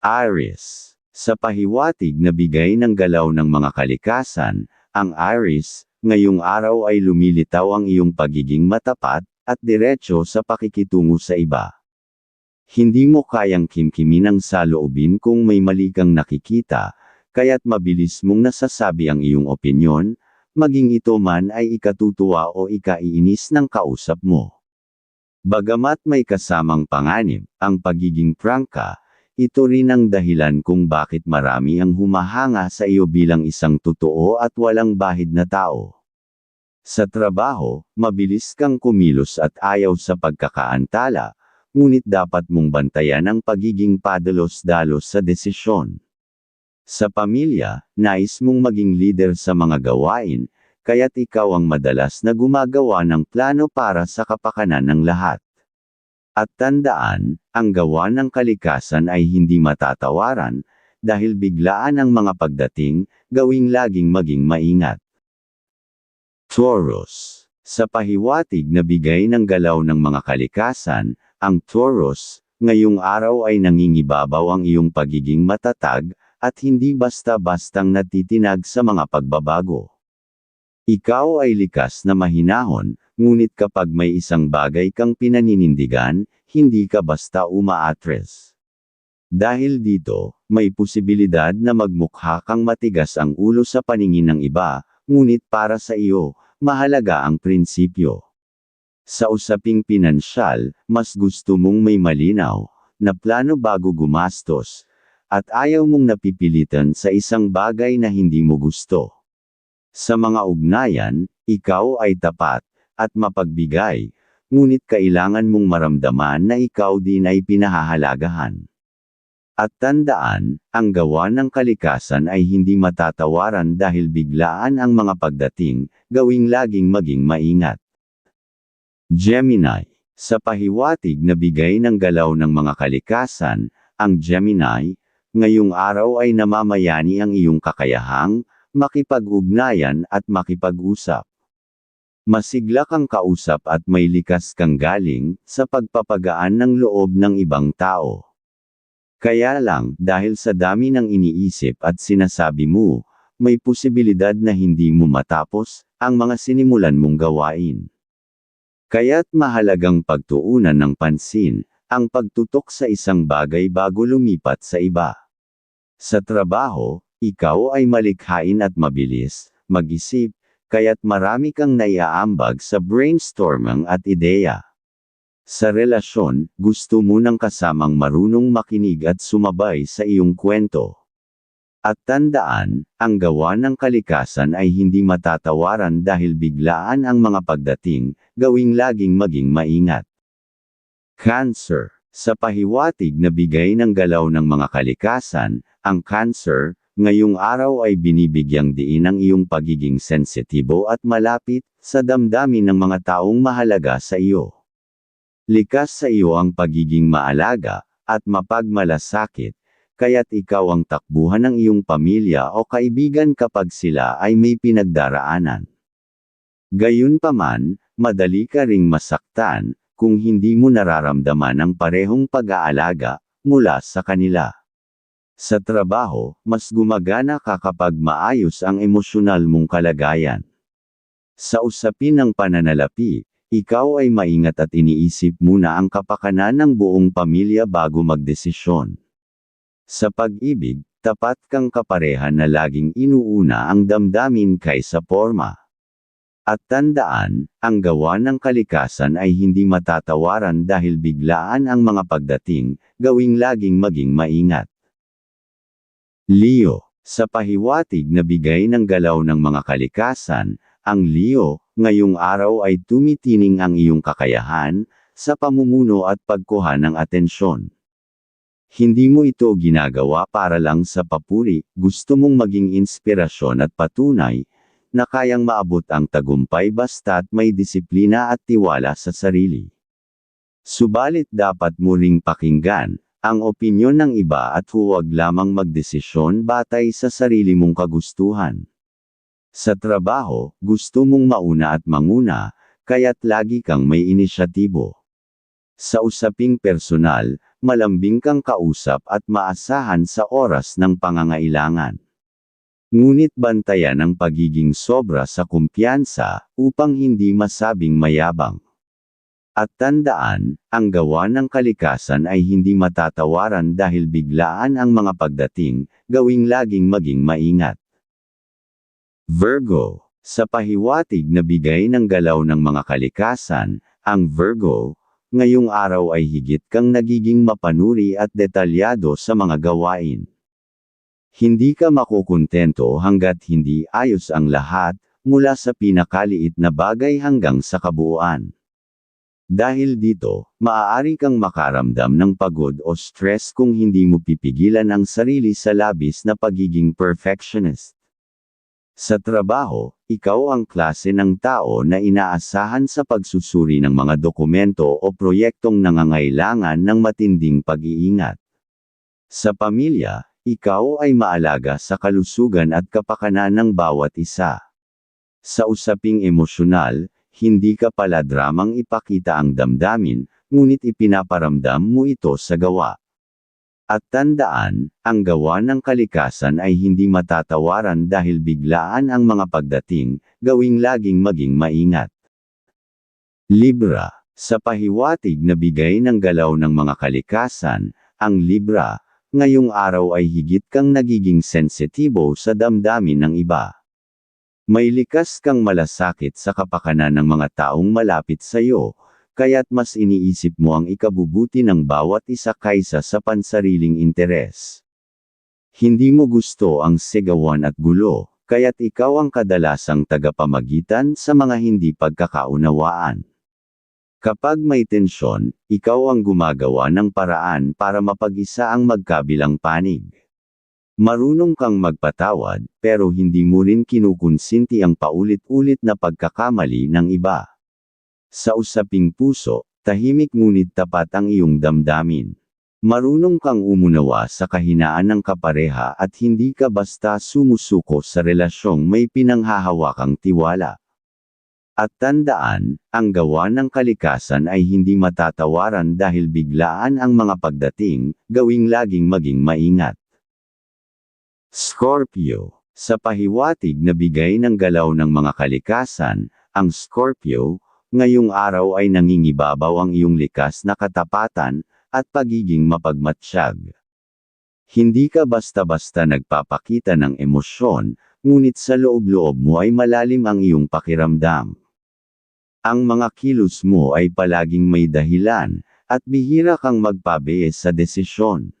Aries. Sa pahiwatig na bigay ng galaw ng mga kalikasan, ang Aries, ngayong araw ay lumilitaw ang iyong pagiging matapat, at diretso sa pakikitungo sa iba. Hindi mo kayang kimkimin ang saloobin kung may mali kang nakikita, kaya't mabilis mong nasasabi ang iyong opinyon, maging ito man ay ikatutuwa o ikaiinis ng kausap mo. Bagamat may kasamang panganib, ang pagiging prangka, ito rin ang dahilan kung bakit marami ang humahanga sa iyo bilang isang totoo at walang bahid na tao. Sa trabaho, mabilis kang kumilos at ayaw sa pagkakaantala, ngunit dapat mong bantayan ang pagiging padalos-dalos sa desisyon. Sa pamilya, nais mong maging leader sa mga gawain, kaya't ikaw ang madalas na gumagawa ng plano para sa kapakanan ng lahat. At tandaan, ang gawa ng kalikasan ay hindi matatawaran, dahil biglaan ang mga pagdating, gawing laging maging maingat. Taurus. Sa pahiwatig na bigay ng galaw ng mga kalikasan, ang Taurus, ngayong araw ay nangingibabaw ang iyong pagiging matatag, at hindi basta-bastang natitinag sa mga pagbabago. Ikaw ay likas na mahinahon, ngunit kapag may isang bagay kang pinaninindigan, hindi ka basta umaatres. Dahil dito, may posibilidad na magmukha kang matigas ang ulo sa paningin ng iba, ngunit para sa iyo, mahalaga ang prinsipyo. Sa usaping pinansyal, mas gusto mong may malinaw, na plano bago gumastos, at ayaw mong napipilitan sa isang bagay na hindi mo gusto. Sa mga ugnayan, ikaw ay tapat, at mapagbigay, ngunit kailangan mong maramdaman na ikaw din ay pinahahalagahan. At tandaan, ang gawa ng kalikasan ay hindi matatawaran dahil biglaan ang mga pagdating, gawing laging maging maingat. Gemini. Sa pahiwatig na bigay ng galaw ng mga kalikasan, ang Gemini, ngayong araw ay namamayani ang iyong kakayahang, makipag-ugnayan at makipag-usap. Masigla kang kausap at may likas kang galing, sa pagpapagaan ng loob ng ibang tao. Kaya lang, dahil sa dami ng iniisip at sinasabi mo, may posibilidad na hindi mo matapos, ang mga sinimulan mong gawain. Kaya't mahalagang pagtuunan ng pansin, ang pagtutok sa isang bagay bago lumipat sa iba. Sa trabaho, ikaw ay malikhain at mabilis, mag-isip, kaya't marami kang naiaambag sa brainstorming at ideya. Sa relasyon, gusto mo ng kasamang marunong makinig at sumabay sa iyong kwento. At tandaan, ang gawa ng kalikasan ay hindi matatawaran dahil biglaan ang mga pagdating, gawing laging maging maingat. Cancer. Sa pahiwatig na bigay ng galaw ng mga kalikasan, ang Cancer, ngayong araw ay binibigyang diin ang iyong pagiging sensitibo at malapit, sa damdamin ng mga taong mahalaga sa iyo. Likas sa iyo ang pagiging maalaga, at mapagmalasakit, kaya't ikaw ang takbuhan ng iyong pamilya o kaibigan kapag sila ay may pinagdaraanan. Gayunpaman, madali ka ring masaktan, kung hindi mo nararamdaman ang parehong pag-aalaga, mula sa kanila. Sa trabaho, mas gumagana ka kapag maayos ang emosyonal mong kalagayan. Sa usapin ng pananalapi, ikaw ay maingat at iniisip muna ang kapakanan ng buong pamilya bago magdesisyon. Sa pag-ibig, tapat kang kapareha na laging inuuna ang damdamin kaysa forma. At tandaan, ang gawa ng kalikasan ay hindi matatawaran dahil biglaan ang mga pagdating, gawing laging maging maingat. Leo, sa pahiwatig na bigay ng galaw ng mga kalikasan, ang Leo, ngayong araw ay tumitining ang iyong kakayahan, sa pamumuno at pagkuha ng atensyon. Hindi mo ito ginagawa para lang sa papuri, gusto mong maging inspirasyon at patunay, na kayang maabot ang tagumpay basta't may disiplina at tiwala sa sarili. Subalit dapat mo ring pakinggan, ang opinyon ng iba at huwag lamang magdesisyon batay sa sarili mong kagustuhan. Sa trabaho, gusto mong mauna at manguna, kaya't lagi kang may inisyatibo. Sa usaping personal, malambing kang kausap at maasahan sa oras ng pangangailangan. Ngunit bantayan ang pagiging sobra sa kumpiyansa, upang hindi masabing mayabang. At tandaan, ang gawa ng kalikasan ay hindi matatawaran dahil biglaan ang mga pagdating, gawing laging maging maingat. Virgo, sa pahiwatig na bigay ng galaw ng mga kalikasan, ang Virgo, ngayong araw ay higit kang nagiging mapanuri at detalyado sa mga gawain. Hindi ka makukontento hanggat hindi ayos ang lahat, mula sa pinakaliit na bagay hanggang sa kabuuan. Dahil dito, maaari kang makaramdam ng pagod o stress kung hindi mo pipigilan ang sarili sa labis na pagiging perfectionist. Sa trabaho, ikaw ang klase ng tao na inaasahan sa pagsusuri ng mga dokumento o proyektong nangangailangan ng matinding pag-iingat. Sa pamilya, ikaw ay maalaga sa kalusugan at kapakanan ng bawat isa. Sa usaping emosyonal, hindi ka pala dramang ipakita ang damdamin, ngunit ipinaparamdam mo ito sa gawa. At tandaan, ang gawa ng kalikasan ay hindi matatawaran dahil biglaan ang mga pagdating, gawing laging maging maingat. Libra, sa pahiwatig na bigay ng galaw ng mga kalikasan, ang Libra, ngayong araw ay higit kang nagiging sensitibo sa damdamin ng iba. May likas kang malasakit sa kapakanan ng mga taong malapit sa iyo, kaya't mas iniisip mo ang ikabubuti ng bawat isa kaysa sa pansariling interes. Hindi mo gusto ang sigawan at gulo, kaya't ikaw ang kadalasang tagapamagitan sa mga hindi pagkakaunawaan. Kapag may tensyon, ikaw ang gumagawa ng paraan para mapag-isa ang magkabilang panig. Marunong kang magpatawad, pero hindi mo rin kinukonsinti ang paulit-ulit na pagkakamali ng iba. Sa usaping puso, tahimik ngunit tapat ang iyong damdamin. Marunong kang umunawa sa kahinaan ng kapareha at hindi ka basta sumusuko sa relasyong may pinanghahawakang tiwala. At tandaan, ang gawa ng kalikasan ay hindi matatawaran dahil biglaan ang mga pagdating, gawing laging maging maingat. Scorpio. Sa pahiwatig na bigay ng galaw ng mga kalikasan, ang Scorpio, ngayong araw ay nangingibabaw ang iyong likas na katapatan, at pagiging mapagmatsyag. Hindi ka basta-basta nagpapakita ng emosyon, ngunit sa loob-loob mo ay malalim ang iyong pakiramdam. Ang mga kilos mo ay palaging may dahilan, at bihira kang magpabees sa desisyon.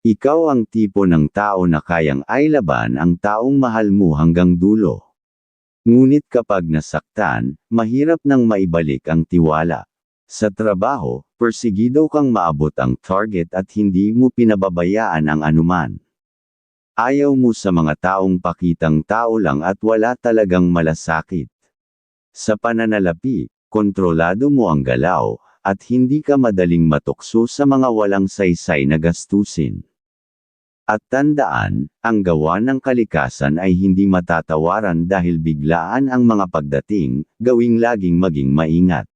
Ikaw ang tipo ng tao na kayang ailaban ang taong mahal mo hanggang dulo. Ngunit kapag nasaktan, mahirap nang maibalik ang tiwala. Sa trabaho, persigido kang maabot ang target at hindi mo pinababayaan ang anuman. Ayaw mo sa mga taong pakitang tao lang at wala talagang malasakit. Sa pananalapi, kontrolado mo ang galaw, at hindi ka madaling matukso sa mga walang saysay na gastusin. At tandaan, ang gawa ng kalikasan ay hindi matatawaran dahil biglaan ang mga pagdating, gawing laging maging maingat.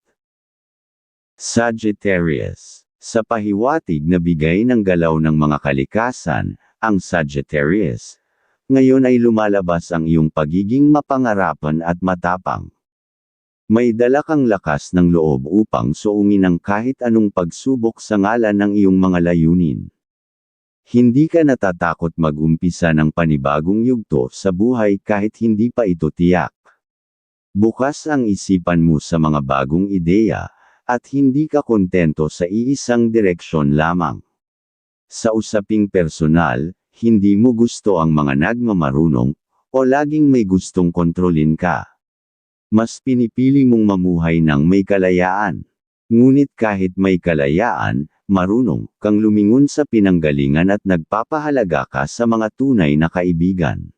Sagittarius. Sa pahiwatig na bigay ng galaw ng mga kalikasan, ang Sagittarius, ngayon ay lumalabas ang iyong pagiging mapangarapan at matapang. May dala kang lakas ng loob upang suungin ang kahit anong pagsubok sa ngalan ng iyong mga layunin. Hindi ka natatakot mag-umpisa ng panibagong yugto sa buhay kahit hindi pa ito tiyak. Bukas ang isipan mo sa mga bagong ideya, at hindi ka kontento sa iisang direksyon lamang. Sa usaping personal, hindi mo gusto ang mga nagmamarunong, o laging may gustong kontrolin ka. Mas pinipili mong mamuhay ng may kalayaan. Ngunit kahit may kalayaan, marunong kang lumingon sa pinanggalingan at nagpapahalaga ka sa mga tunay na kaibigan.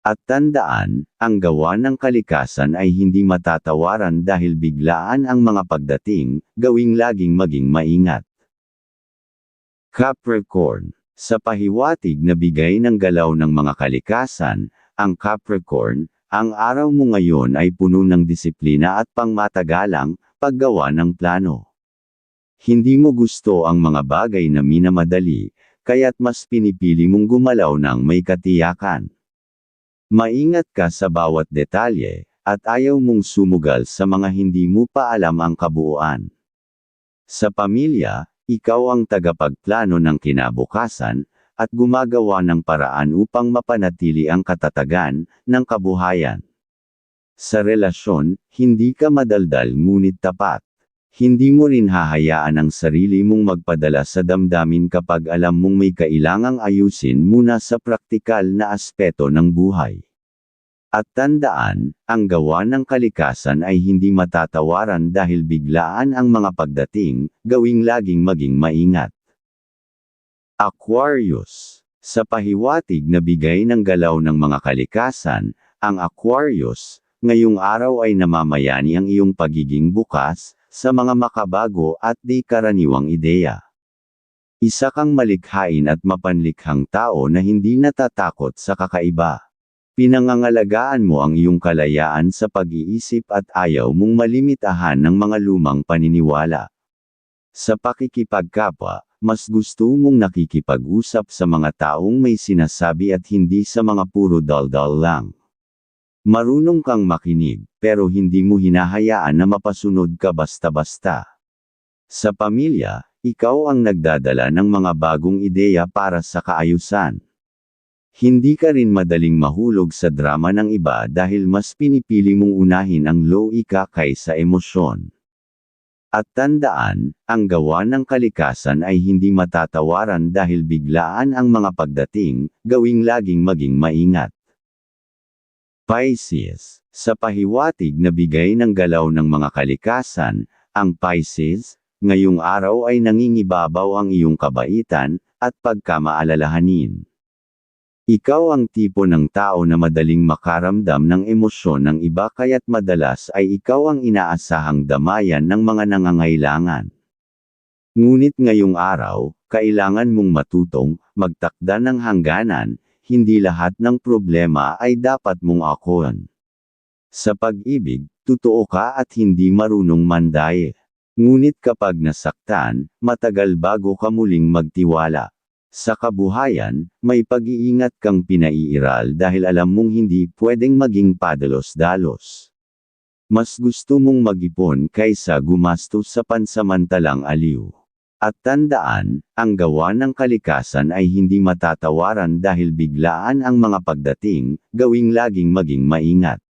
At tandaan, ang gawa ng kalikasan ay hindi matatawaran dahil biglaan ang mga pagdating, gawing laging maging maingat. Capricorn Sa pahiwatig na bigay ng galaw ng mga kalikasan, ang Capricorn, ang araw mo ngayon ay puno ng disiplina at pangmatagalang, paggawa ng plano. Hindi mo gusto ang mga bagay na minamadali, kaya't mas pinipili mong gumalaw ng may katiyakan. Maingat ka sa bawat detalye, at ayaw mong sumugal sa mga hindi mo pa alam ang kabuuan. Sa pamilya, ikaw ang tagapagplano ng kinabukasan, at gumagawa ng paraan upang mapanatili ang katatagan ng kabuhayan. Sa relasyon, hindi ka madaldal ngunit tapat. Hindi mo rin hahayaan ang sarili mong magpadala sa damdamin kapag alam mong may kailangang ayusin muna sa praktikal na aspeto ng buhay. At tandaan, ang gawa ng kalikasan ay hindi matatawaran dahil biglaan ang mga pagdating, gawing laging maging maingat. Aquarius Sa pahiwatig na bigay ng galaw ng mga kalikasan, ang Aquarius, ngayong araw ay namamayani ang iyong pagiging bukas, sa mga makabago at di karaniwang ideya. Isa kang malikhain at mapanlikhang tao na hindi natatakot sa kakaiba. Pinangangalagaan mo ang iyong kalayaan sa pag-iisip at ayaw mong malimitahan ng mga lumang paniniwala. Sa pakikipagkapwa, mas gusto mong nakikipag-usap sa mga taong may sinasabi at hindi sa mga puro daldal lang. Marunong kang makinig, pero hindi mo hinahayaan na mapasunod ka basta-basta. Sa pamilya, ikaw ang nagdadala ng mga bagong ideya para sa kaayusan. Hindi ka rin madaling mahulog sa drama ng iba dahil mas pinipili mong unahin ang loika kaysa emosyon. At tandaan, ang gawa ng kalikasan ay hindi matatawaran dahil biglaan ang mga pagdating, gawing laging maging maingat. Pisces, sa pahiwatig na bigay ng galaw ng mga kalikasan, ang Pisces, ngayong araw ay nangingibabaw ang iyong kabaitan, at pagkamaalalahanin. Ikaw ang tipo ng tao na madaling makaramdam ng emosyon ng iba kaya't madalas ay ikaw ang inaasahang damayan ng mga nangangailangan. Ngunit ngayong araw, kailangan mong matutong, magtakda ng hangganan, hindi lahat ng problema ay dapat mong akon. Sa pag-ibig, totoo ka at hindi marunong mandaye. Ngunit kapag nasaktan, matagal bago ka muling magtiwala. Sa kabuhayan, may pag-iingat kang pinaiiral dahil alam mong hindi pwedeng maging padalos-dalos. Mas gusto mong mag-ipon kaysa gumastos sa pansamantalang aliw. At tandaan, ang gawa ng kalikasan ay hindi matatawaran dahil biglaan ang mga pagdating, gawing laging maging maingat.